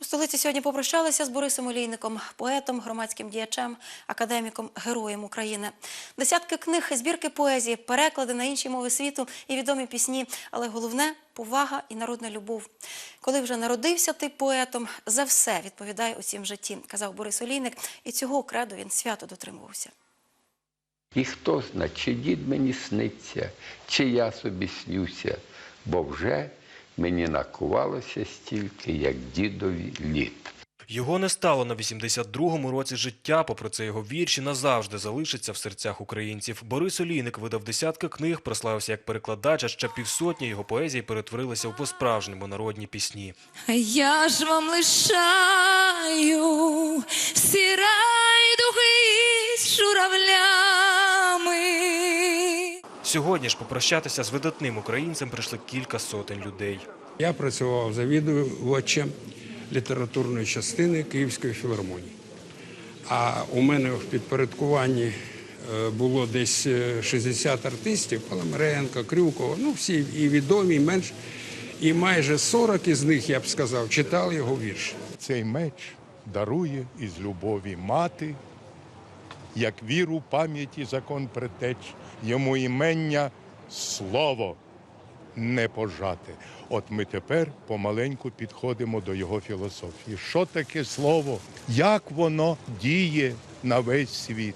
У столиці сьогодні попрощалися з Борисом Олійником, поетом, громадським діячем, академіком, героєм України. Десятки книг, збірки поезії, переклади на інші мови світу і відомі пісні. Але головне повага і народна любов. Коли вже народився ти поетом, за все відповідає у цім житті, казав Борис Олійник, і цього кредо він свято дотримувався. І хто зна, чи дід мені сниться, чи я собі снюся, бо вже мені накувалося стільки, як дідові літ. Його не стало на 82-му році життя, попри це його вірші назавжди залишаться в серцях українців. Борис Олійник видав десятки книг, прославився як перекладач, а ще півсотні його поезій перетворилися у по-справжньому народні пісні. Я ж вам лишаю всі райдуги з журавлями. Сьогодні ж попрощатися з видатним українцем прийшли кілька сотень людей. Я працював завідувачем літературної частини Київської філармонії. А у мене в підпорядкуванні е, було десь е, 60 артистів: Паламаренко, Крюкова, ну всі і відомі, і менш. І майже 40 із них, я б сказав, читали його вірші. Цей меч дарує із любові мати, як віру, пам'яті закон притеч, йому імення слово не пожати. От ми тепер помаленьку підходимо до його філософії. Що таке слово? Як воно діє на весь світ?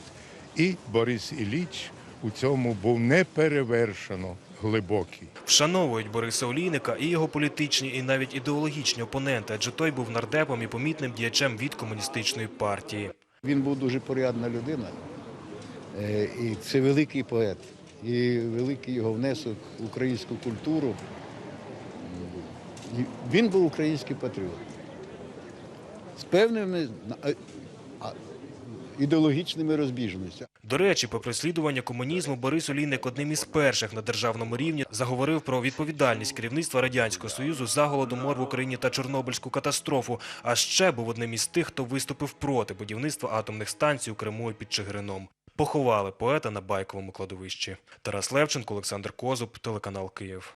І Борис Ілліч у цьому був неперевершено глибокий. Вшановують Бориса Олійника і його політичні, і навіть ідеологічні опоненти, адже той був нардепом і помітним діячем від комуністичної партії. Він був дуже порядна людина, е, і це великий поет, і великий його внесок в українську культуру. Він був український патріот. З певними ідеологічними розбіжностями. До речі, про переслідування комунізму Борис Олійник одним із перших на державному рівні заговорив про відповідальність керівництва Радянського Союзу за голодомор в Україні та Чорнобильську катастрофу, а ще був одним із тих, хто виступив проти будівництва атомних станцій у Криму і під Чигирином. Поховали поета на байковому кладовищі. Тарас Левченко, Олександр Козуб, телеканал Київ.